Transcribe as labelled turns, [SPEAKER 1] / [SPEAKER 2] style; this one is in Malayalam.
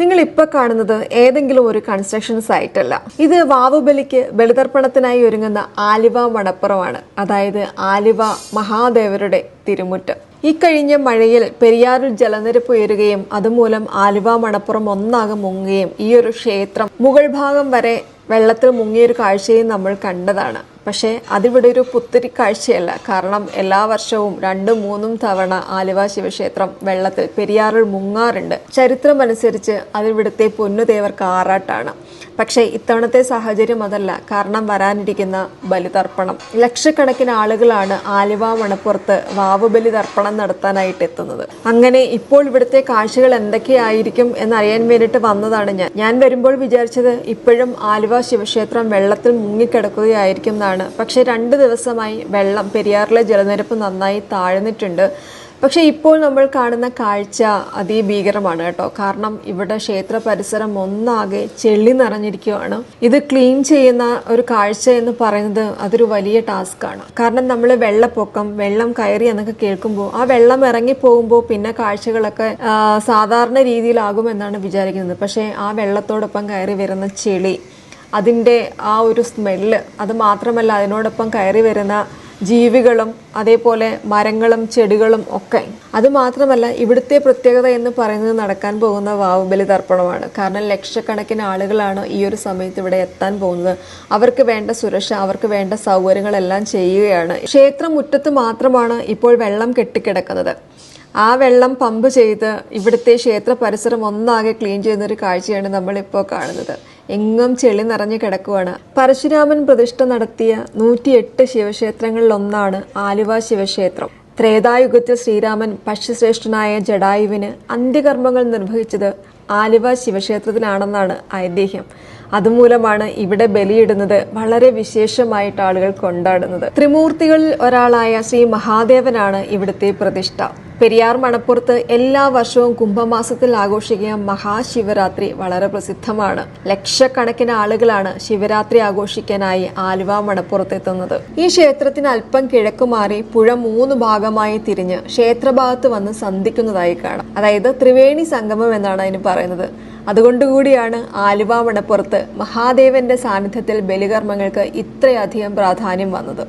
[SPEAKER 1] നിങ്ങൾ ഇപ്പൊ കാണുന്നത് ഏതെങ്കിലും ഒരു കൺസ്ട്രക്ഷൻ സൈറ്റ് അല്ല. ഇത് വാവുബലിക്ക് ബലിതർപ്പണത്തിനായി ഒരുങ്ങുന്ന ആലുവ മണപ്പുറമാണ് അതായത് ആലുവ മഹാദേവരുടെ തിരുമുറ്റം. ഇക്കഴിഞ്ഞ മഴയിൽ പെരിയാറിൽ ജലനിരപ്പ് ഉയരുകയും അതുമൂലം ആലുവ മണപ്പുറം ഒന്നാകെ മുങ്ങുകയും ഈ ഒരു ക്ഷേത്രം മുകൾ ഭാഗം വരെ വെള്ളത്തിൽ മുങ്ങിയൊരു കാഴ്ചയും നമ്മൾ കണ്ടതാണ്. പക്ഷേ അതിവിടെ ഒരു പുത്തരി കാഴ്ചയല്ല. കാരണം എല്ലാ വർഷവും രണ്ടും മൂന്നും തവണ ആലുവ ശിവക്ഷേത്രം വെള്ളത്തിൽ പെരിയാറിൽ മുങ്ങാറുണ്ട്. ചരിത്രമനുസരിച്ച് അതിവിടുത്തെ പൊന്നുദേവർക്ക് ആറാട്ടാണ്. പക്ഷേ ഇത്തവണത്തെ സാഹചര്യം അതല്ല. കാരണം വരാനിരിക്കുന്ന ബലിതർപ്പണം. ലക്ഷക്കണക്കിന് ആളുകളാണ് ആലുവ മണപ്പുറത്ത് വാവുബലി തർപ്പണം നടത്താനായിട്ട് എത്തുന്നത്. അങ്ങനെ ഇപ്പോൾ ഇവിടുത്തെ കാഴ്ചകൾ എന്തൊക്കെയായിരിക്കും എന്നറിയാൻ വേണ്ടിയിട്ട് വന്നതാണ് ഞാൻ. ഞാൻ വരുമ്പോൾ വിചാരിച്ചത് ഇപ്പോഴും ആലുവ ശിവക്ഷേത്രം വെള്ളത്തിൽ മുങ്ങിക്കിടക്കുകയായിരിക്കും എന്നാണ്. പക്ഷേ രണ്ട് ദിവസമായി വെള്ളം പെരിയാറിലെ ജലനിരപ്പ് നന്നായി താഴ്ന്നിട്ടുണ്ട്. പക്ഷേ ഇപ്പോൾ നമ്മൾ കാണുന്ന കാഴ്ച അതിഭീകരമാണ് കേട്ടോ. കാരണം ഇവിടെ ക്ഷേത്ര പരിസരം ഒന്നാകെ ചെള്ളി നിറഞ്ഞിരിക്കുകയാണ്. ഇത് ക്ലീൻ ചെയ്യുന്ന ഒരു കാഴ്ച എന്ന് പറയുന്നത് അതൊരു വലിയ ടാസ്ക്കാണ് കാരണം നമ്മൾ വെള്ളപ്പൊക്കം വെള്ളം കയറി എന്നൊക്കെ കേൾക്കുമ്പോൾ ആ വെള്ളം ഇറങ്ങി പോകുമ്പോൾ പിന്നെ കാഴ്ചകളൊക്കെ സാധാരണ രീതിയിലാകുമെന്നാണ് വിചാരിക്കുന്നത്. പക്ഷേ ആ വെള്ളത്തോടൊപ്പം കയറി വരുന്ന ചെളി അതിന്റെ ആ ഒരു സ്മെല്ല് അത് മാത്രമല്ല അതിനോടൊപ്പം കയറി വരുന്ന ജീവികളും അതേപോലെ മരങ്ങളും ചെടികളും ഒക്കെ. അത് മാത്രമല്ല ഇവിടുത്തെ പ്രത്യേകത എന്ന് പറയുന്നത് നടക്കാൻ പോകുന്ന വാവുബലി തർപ്പണമാണ് കാരണം ലക്ഷക്കണക്കിന് ആളുകളാണ് ഈ ഒരു സമയത്ത് ഇവിടെ എത്താൻ പോകുന്നത്. അവർക്ക് വേണ്ട സുരക്ഷ അവർക്ക് വേണ്ട സൗകര്യങ്ങളെല്ലാം ചെയ്യുകയാണ്. ക്ഷേത്രമുറ്റത്ത് മാത്രമാണ് ഇപ്പോൾ വെള്ളം കെട്ടിക്കിടക്കുന്നത്. ആ വെള്ളം പമ്പ് ചെയ്ത് ഇവിടുത്തെ ക്ഷേത്ര പരിസരം ഒന്നാകെ ക്ലീൻ ചെയ്യുന്ന ഒരു കാഴ്ചയാണ് നമ്മളിപ്പോൾ കാണുന്നത്. എങ്ങും ചെളി നിറഞ്ഞു കിടക്കുവാണ്. പരശുരാമൻ പ്രതിഷ്ഠ നടത്തിയ നൂറ്റിയെട്ട് ശിവക്ഷേത്രങ്ങളിലൊന്നാണ് ആലുവ ശിവക്ഷേത്രം. ത്രേതായുഗത്തിൽ ശ്രീരാമൻ പക്ഷിശ്രേഷ്ഠനായ ജഡായുവിന് അന്ത്യകർമ്മങ്ങൾ നിർവഹിച്ചത് ആലുവ ശിവക്ഷേത്രത്തിലാണെന്നാണ് ഐതിഹ്യം. അതുമൂലമാണ് ഇവിടെ ബലിയിടുന്നത് വളരെ വിശേഷമായിട്ട് ആളുകൾ കൊണ്ടാടുന്നത്. ത്രിമൂർത്തികളിൽ ഒരാളായ ശ്രീ മഹാദേവനാണ് ഇവിടുത്തെ പ്രതിഷ്ഠ. പെരിയാർ മണപ്പുറത്ത് എല്ലാ വർഷവും കുംഭമാസത്തിൽ ആഘോഷിക്കുന്ന മഹാശിവരാത്രി വളരെ പ്രസിദ്ധമാണ്. ലക്ഷക്കണക്കിന് ആളുകളാണ് ശിവരാത്രി ആഘോഷിക്കാനായി ആലുവ മണപ്പുറത്ത് എത്തുന്നത് ഈ ക്ഷേത്രത്തിന് അല്പം കിഴക്കുമാറി പുഴ മൂന്ന് ഭാഗമായി തിരിഞ്ഞ് ക്ഷേത്രഭാഗത്ത് വന്ന് സന്ധിക്കുന്നതായി കാണാം. അതായത് ത്രിവേണി സംഗമം എന്നാണ് അതിന് പറയുന്നത്. അതുകൊണ്ടുകൂടിയാണ് ആലുവ മണപ്പുറത്ത് മഹാദേവന്റെ സാന്നിധ്യത്തിൽ ബലികർമ്മങ്ങൾക്ക് ഇത്രയധികം പ്രാധാന്യം വന്നത്.